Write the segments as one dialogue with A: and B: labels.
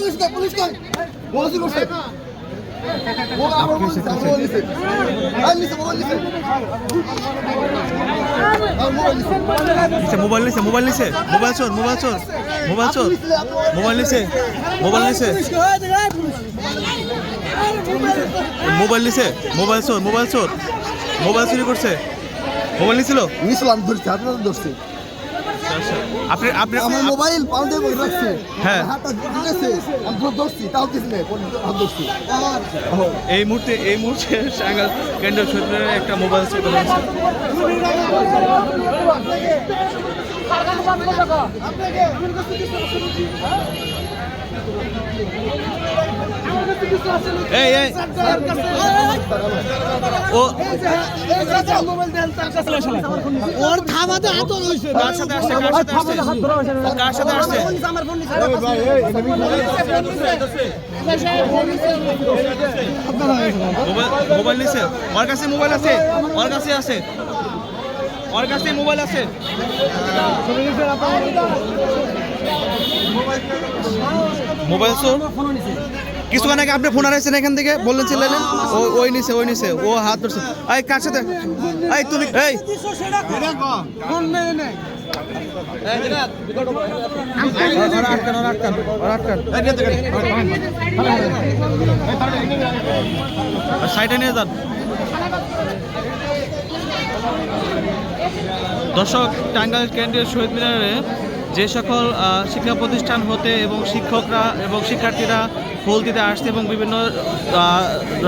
A: Police কই police কই mobile করছে আমার নিছে, আমার মোবাইল নিছে আর নিছে মোবাইল নিছে নিছে
B: আচ্ছা মোবাইল নিছে মোবাইল নিছে মোবাইল চোর মোবাইল চোর মোবাইল চোর। মোবাইল নিছে মোবাইল নিছে মোবাইল নিছে মোবাইল চোর মোবাইল চোর। মোবাইল চুরি করছে। মোবাইল নিছিল?
A: নিছিলাম ধরছি আপনারা ধরছি।
B: আপনি আপনি
A: আমার মোবাইল পাউন্ডে বসে রাখছে।
B: হ্যাঁ।
A: হাতটা দিতেছে আমি ধরে ধরছি তাও কিছু নেই পরে হাত ধরছি।
B: এই মুহূর্তে এই মুহূর্তে সাঙ্গাল কেন্দ্র সূত্রের একটা মোবাইল চুরি করা হয়েছে। এই এই। ও।
C: ওর থামাতে হাত হইছে।
B: কার সাথে আসছে কার সাথে আসছে? কার সাথে আসছে?
C: আমার ফোন নিছে
B: মোবাইল মোবাইল নিছে? ওর কাছে মোবাইল আছে? ওর কাছে আছে? ওর কাছে মোবাইল আছে? মোবাইল চোর? কিছুক্ষণ আগে আপনি ফোন হারাইছেন এখান থেকে, বললেন ছিলেন ওই ওই নিছে ওই নিছে ও হাত ধরছে। এই, কার সাথে? এই, তুমি, এই। দর্শক, টাঙ্গাইল কেন্দ্রীয় শহীদ মিনারে যে সকল শিক্ষা প্রতিষ্ঠান হতে এবং শিক্ষকরা এবং শিক্ষার্থীরা ফুল দিতে আসছে এবং বিভিন্ন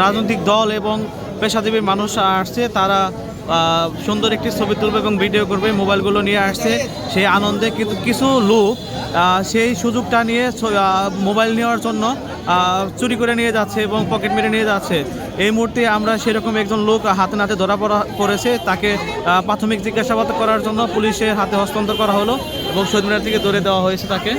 B: রাজনৈতিক দল এবং পেশাজীবী মানুষ আসছে, তারা সুন্দর একটি ছবি তুলবে এবং ভিডিও করবে, মোবাইলগুলো নিয়ে আসছে। সেই আনন্দে কিন্তু কিছু লোক সেই সুযোগটা নিয়ে মোবাইল নেওয়ার জন্য চুরি করে নিয়ে যাচ্ছে এবং পকেট মেরে নিয়ে যাচ্ছে। এই মুহূর্তে আমরা সেরকম একজন লোক হাতে নাতে ধরা পড়া পড়েছে তাকে প্রাথমিক জিজ্ঞাসাবাদ করার জন্য পুলিশের হাতে হস্তান্তর করা হলো এবং শহীদ মিনার থেকে ধরে দেওয়া হয়েছে তাকে।